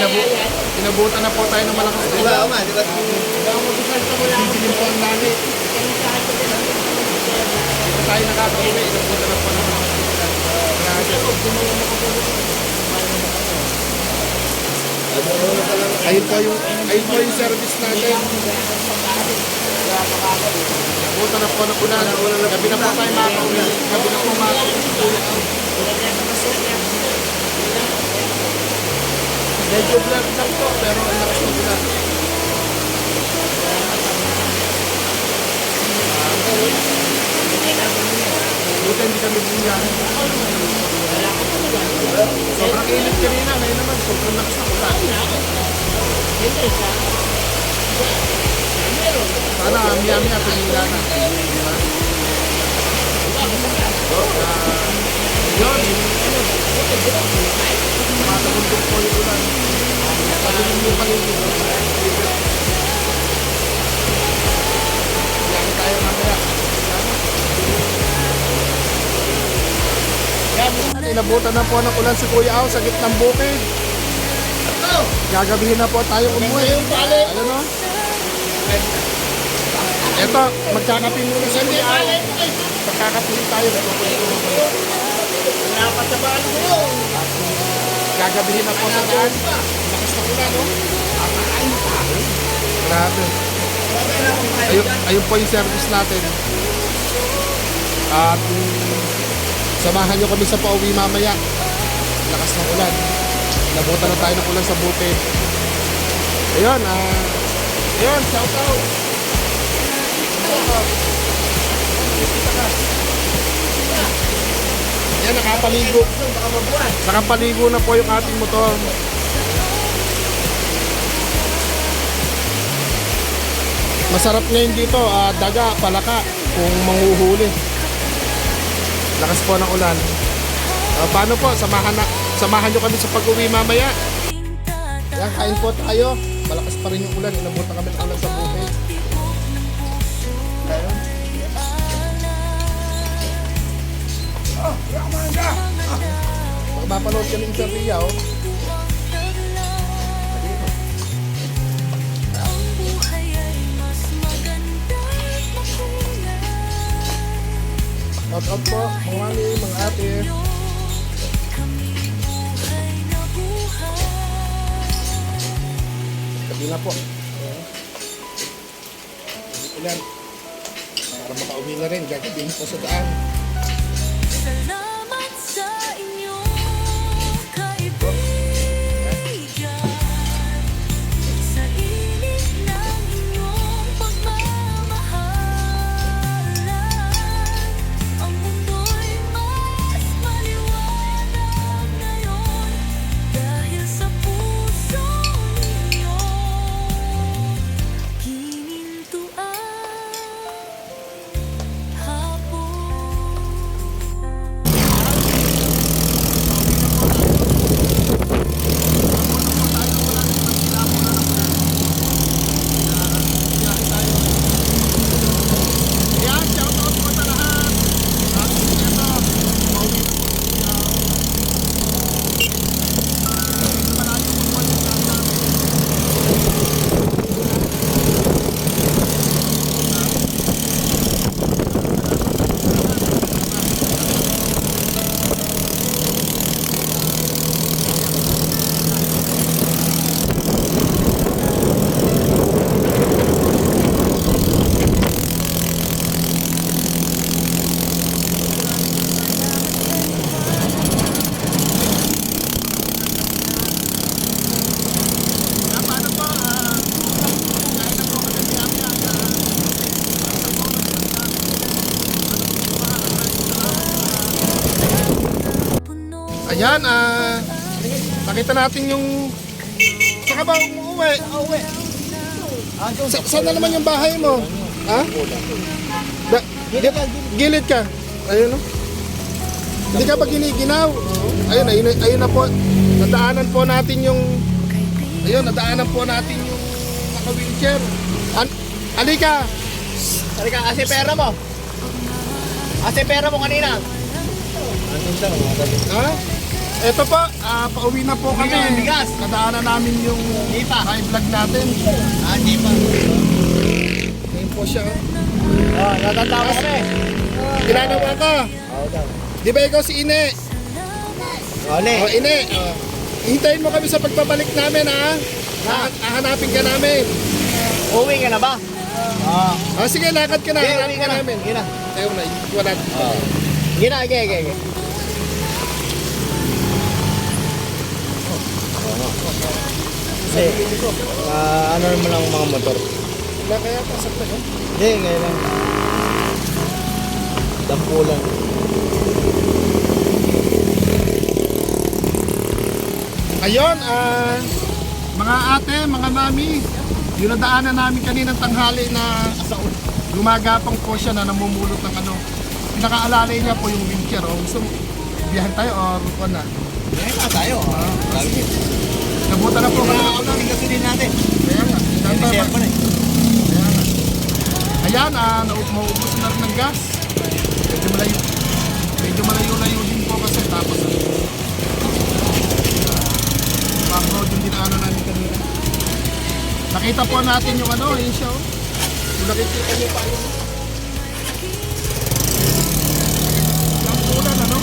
inabu inabutan na po tayo ng malakas Di ba, Oma? Di ba? Bibilim po ang langit. Dito tayo nakakauwi. Inabutan na po ng malakas Grabe. Ayun po yung, ayun po yung service natin. Inabutan na po ng ulan. Gabi na po tayo makakauwi. Gabi na po makakauwi. Medyo vlog lang po, pero ang lakas ng ulan. Buti hindi kami bumiyari. Sobrang init kanina, ngayon naman sobrang lakas ng ulan. Sana miya-miya tumila na. Diba? Ah, Yun. Tumatagundok po yung ulan. Pagdating yung paligid. Biyahe tayo mamaya. Yan, inabutan na po ng ulan si Kuya Aw sa gitnang bukid. Gagabihin na po tayo umuwi. Ano no? Eto, magkakape muna sa Kuya Aw. Magkakape tayo. Gagabihin na po sa daan. Lakas na ulan, no? Grabe. Ayun, ayun po yung service natin. At samahan nyo kami sa pauwi mamaya. Lakas ng ulan. Nabutan na tayo ng ulan sa bukid. Ayun, ah... ayun, shout out. Yan, nakapaligo. Nakapaligo na po yung ating motor. Masarap ngayon dito, ah, daga, palaka, kung manghuhuli. Lakas po ng ulan. Ah, paano po? Samahan, na, samahan nyo kami sa pag-uwi mamaya. Yan, kain po tayo. Malakas pa rin yung ulan. Inabutan kami ng ulan sa bukid. Baka mapanood kami ng Sarria, oh. Out po, mga mami, mga ate. Gabi na po. Ulan. Para makauwi na rin, gagabihin po sa daan. Salamat Ayan, ah, nakita natin yung saka ba umuwi? Uuwi. Sa, saan na naman yung bahay mo? Ha? Da, gilid, gilid ka. Ayun, no? Hindi ka ba giniginaw? Ayun, ayun, ayun na po. Nadaanan po natin yung Ayun, nadaanan po natin yung naka-wheelchair. An Alika! Halika, kasi pera mo. Kasi pera mo kanina. Ha? Ito po, ah, pauwi na po kami. Bigas. Nadaanan namin yung pa. high vlog natin. Ah, di pa. Ngayon po siya. Oh, natatawa kami. Ginagawa ko. Oo daw. Di ba ikaw si Ine? Ole. O Ine, oh. hintayin mo kami sa pagbabalik namin ha. Ha- Hahanapin ka namin. Uwi ka na ba? Ah, sige, lakad ka na. Hanapin ka ka na. namin. Sige na. Ayaw na, wala. Oo. Sige na, sige, sige. Kasi, ah, ano naman lang mga motor. Wala kaya pasok na yun. Hindi, ngayon lang. Dampo lang. Ayun, ah, mga ate, mga mami, yung nadaanan namin kaninang tanghali na gumagapang po siya na namumulot ng ano. Pinakaalalay niya po yung wheelchair. O, gusto mo, biyahan tayo or ano na. Ngayon na tayo. Ah, lagi. Nabuta na po mga kapatid kasi din natin. Kaya nga, pa eh. Kaya nga. Ayan, ah, nau- maubos na rin ng gas. Medyo malayo. Medyo malayo-layo din po kasi tapos ah, back road yung dinaanan namin kanina. Nakita po natin yung ano, yun siya oh. Kung nakikita niyo pa yun. Ang ulan ano?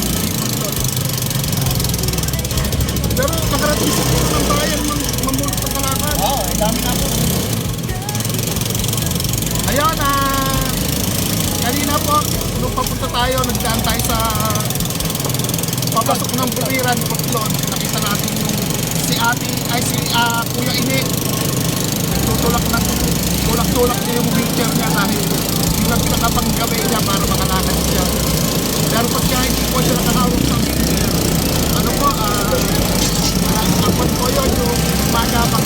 Pero nakarating sa puno ng bayan mam- mamulot ng kalakad. Oo, ang dami na po. Ayun, ah, kanina po, nung papunta tayo, nagdaan tayo sa papasok ng buwiran, Putlon. Nakita natin yung si ate, ay si ah, Kuya Ini. Nagtutulak ng tulak-tulak niya yung wheelchair niya dahil yun ang pinakapanggawin niya para makalakad siya. Pero pag siya hindi po siya nakahawak ng wheelchair, ano po, ah, hapon po oh, yun yung umaga pag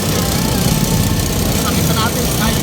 nakita natin kahit